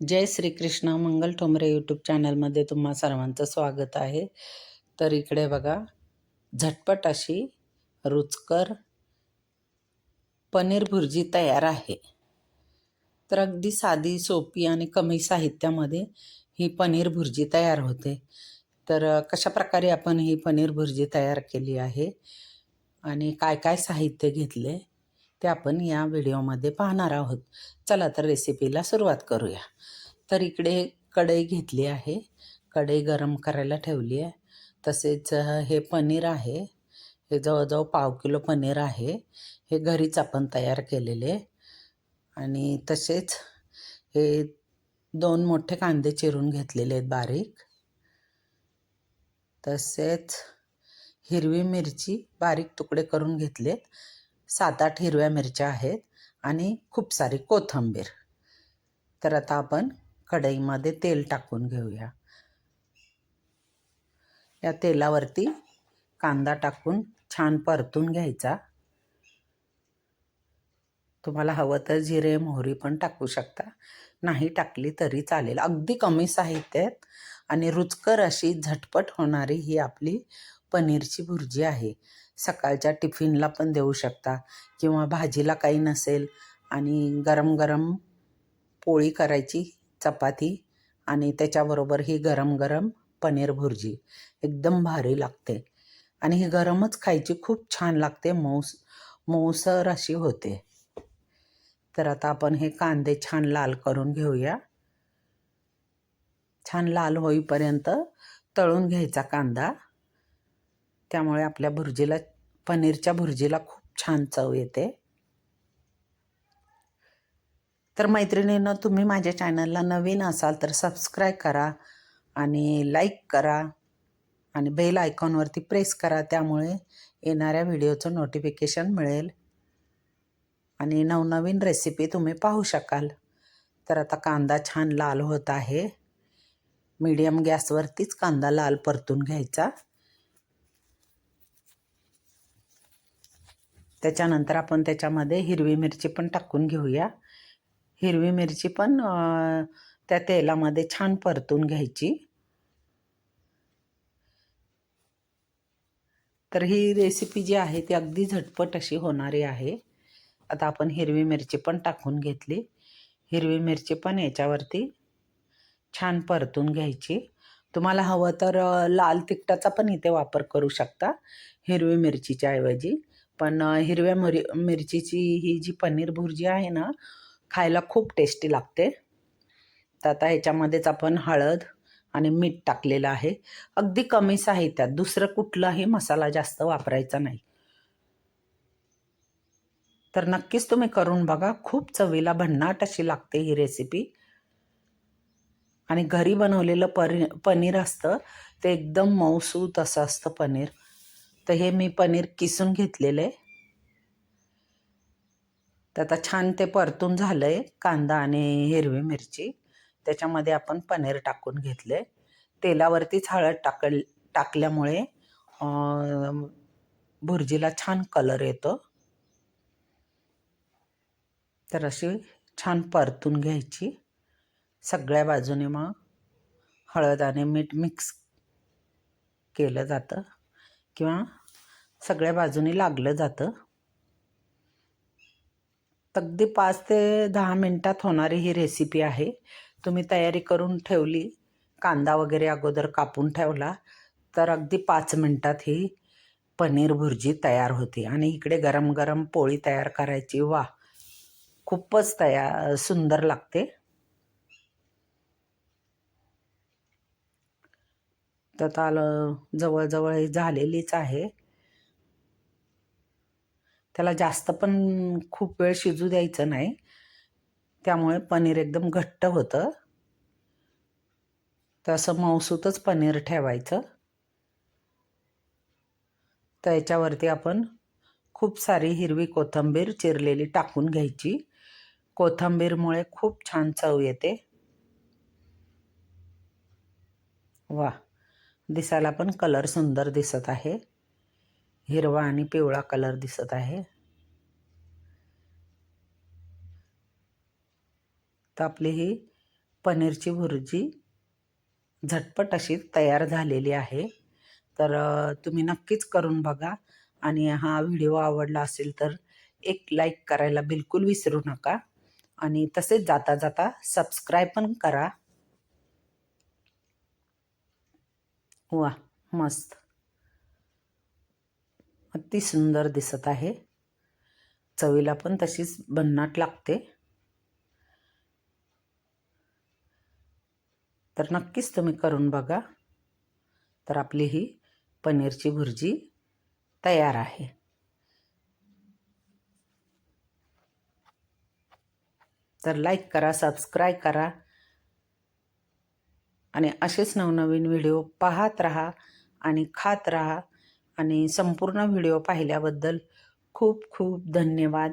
जय Shrikrishna Mangal Thombare YouTube चॅनलमध्ये तुम्हा सर्वांचं स्वागत आहे. तर इकडे बघा झटपट अशी रुचकर पनीर भुर्जी तयार आहे. तर अगदी साधी सोपी आणि कमी साहित्यामध्ये ही पनीर भुर्जी तयार होते. तर कशा प्रकारे आपण ही पनीर भुर्जी तयार केली आहे आणि काय काय साहित्य घेतले ते आपण या व्हिडिओमध्ये पाहणार आहोत. चला तर रेसिपीला सुरुवात करूया. तर इकडे कढई घेतली आहे. कढई गरम करायला ठेवली आहे. तसेच हे पनीर आहे. हे जवळजवळ पाव किलो पनीर आहे. हे घरीच आपण तयार केलेले. आणि तसेच हे दोन मोठे कांदे चिरून घेतलेले आहेत बारीक. तसेच हिरवी मिरची बारीक तुकडे करून घेतलेत. सात आठ हिरव्या मिरच्या आहेत आणि खूप सारी कोथिंबीर. तर आता आपण कढईमध्ये तेल टाकून घेऊया. या तेलावरती कांदा टाकून छान परतून घ्यायचा. तुम्हाला हवं तर जिरे मोहरी पण टाकू शकता. नाही टाकली तरी चालेल. अगदी कमी साहित्य आहेत आणि रुचकर अशी झटपट होणारी ही आपली पनीरची भुर्जी आहे. सकाळच्या टिफिनला पण देऊ शकता किंवा भाजीला काही नसेल आणि गरम गरम पोळी करायची चपाती आणि त्याच्याबरोबर ही गरम गरम पनीर भुर्जी. एकदम भारी लागते. आणि ही गरमच खायची खूप छान लागते मऊस मऊसर अशी होते. तर आता आपण हे कांदे छान लाल करून घेऊया. छान लाल होईपर्यंत तळून घ्यायचा कांदा. त्यामुळे आपल्या भुर्जीला पनीरच्या भुर्जीला खूप छान चव येते. तर मैत्रिणीनं तुम्ही माझ्या चॅनलला नवीन असाल तर सबस्क्राईब करा आणि लाईक करा आणि बेल आयकॉनवरती प्रेस करा त्यामुळे येणाऱ्या व्हिडिओचं नोटिफिकेशन मिळेल. आणि नवनवीन रेसिपी तुम्ही पाहू शकाल. तर आता कांदा छान लाल होत आहे. मीडियम गॅसवरतीच कांदा लाल परतून घ्यायचा. त्याच्यानंतर आपण त्याच्यामध्ये हिरवी मिरची पण टाकून घेऊया. हिरवी मिरची पण त्या तेलामध्ये छान परतून घ्यायची. तर ही रेसिपी जी आहे ती अगदी झटपट अशी होणारी आहे. आता आपण हिरवी मिरची पण टाकून घेतली. हिरवी मिरची पण याच्यावरती छान परतून घ्यायची. तुम्हाला हवं तर लाल तिखटाचा पण इथे वापर करू शकता हिरवी मिरचीच्या ऐवजी. पण हिरव्या मिरी मिरचीची ही जी पनीर भुर्जी आहे ना खायला खूप टेस्टी लागते. तर आता ह्याच्यामध्येच आपण हळद आणि मीठ टाकलेलं आहे. अगदी कमी साहित्यात दुसरं कुठलाही मसाला जास्त वापरायचा नाही. तर नक्कीच तुम्ही करून बघा खूप चवीला भन्नाट अशी लागते ही रेसिपी आणि घरी बनवलेलं परी पनीर असतं ते एकदम मऊसूत असं असतं पनीर. तर हे मी पनीर किसून घेतलेलं आहे. तर आता छान ते परतून झालं आहे कांदा आणि हिरवी मिरची. त्याच्यामध्ये आपण पनीर टाकून घेतलं आहे तेलावरतीच हळद टाकल टाकल्यामुळे भुर्जीला छान कलर येतो. तर अशी छान परतून घ्यायची. सगळ्या बाजूने मग हळद आणि मीठ मिक्स केलं जातं. किंवा सगळ्या बाजूने लागलं जातं. अगदी पाच ते दहा मिनटात होणारी ही रेसिपी आहे. तुम्ही तयारी करून ठेवली कांदा वगैरे अगोदर कापून ठेवला तर अगदी पाच मिनटात ही पनीर भुर्जी तयार होते. आणि इकडे गरम गरम पोळी तयार करायची. वा खूपच तया सुंदर लागते. तर आता आलं जवळजवळ ही झालेलीच आहे. त्याला जास्त पण खूप वेळ शिजू द्यायचं नाही. त्यामुळे पनीर एकदम घट्ट होतं. तर असं मऊसूतच पनीर ठेवायचं. तर याच्यावरती आपण खूप सारी हिरवी कोथिंबीर चिरलेली टाकून घ्यायची. कोथिंबीरमुळे खूप छान चव येते. वा. दिसायला पण कलर सुंदर दिसत आहे. हिरवा आणि पिवळा कलर दिसत आहे. तर आपली ही पनीरची भुर्जी झटपट अशी तयार झालेली आहे. तर तुम्ही नक्कीच करून बघा आणि हा व्हिडिओ आवडला असेल तर एक लाईक करायला बिलकुल विसरू नका आणि तसेच जाता जाता सबस्क्राईब पण करा. वा मस्त. अति सुंदर दिसत आहे. चवीला पण तशीच भन्नाट लागते. तर नक्कीच तुम्ही करून बघा. तर आपली ही पनीरची भुर्जी तयार आहे. तर लाईक करा सबस्क्राईब करा. आणि असेच नवनवीन व्हिडिओ पाहत राहा आणि खात राहा आणि संपूर्ण व्हिडिओ पाहिल्याबद्दल खूप खूप धन्यवाद.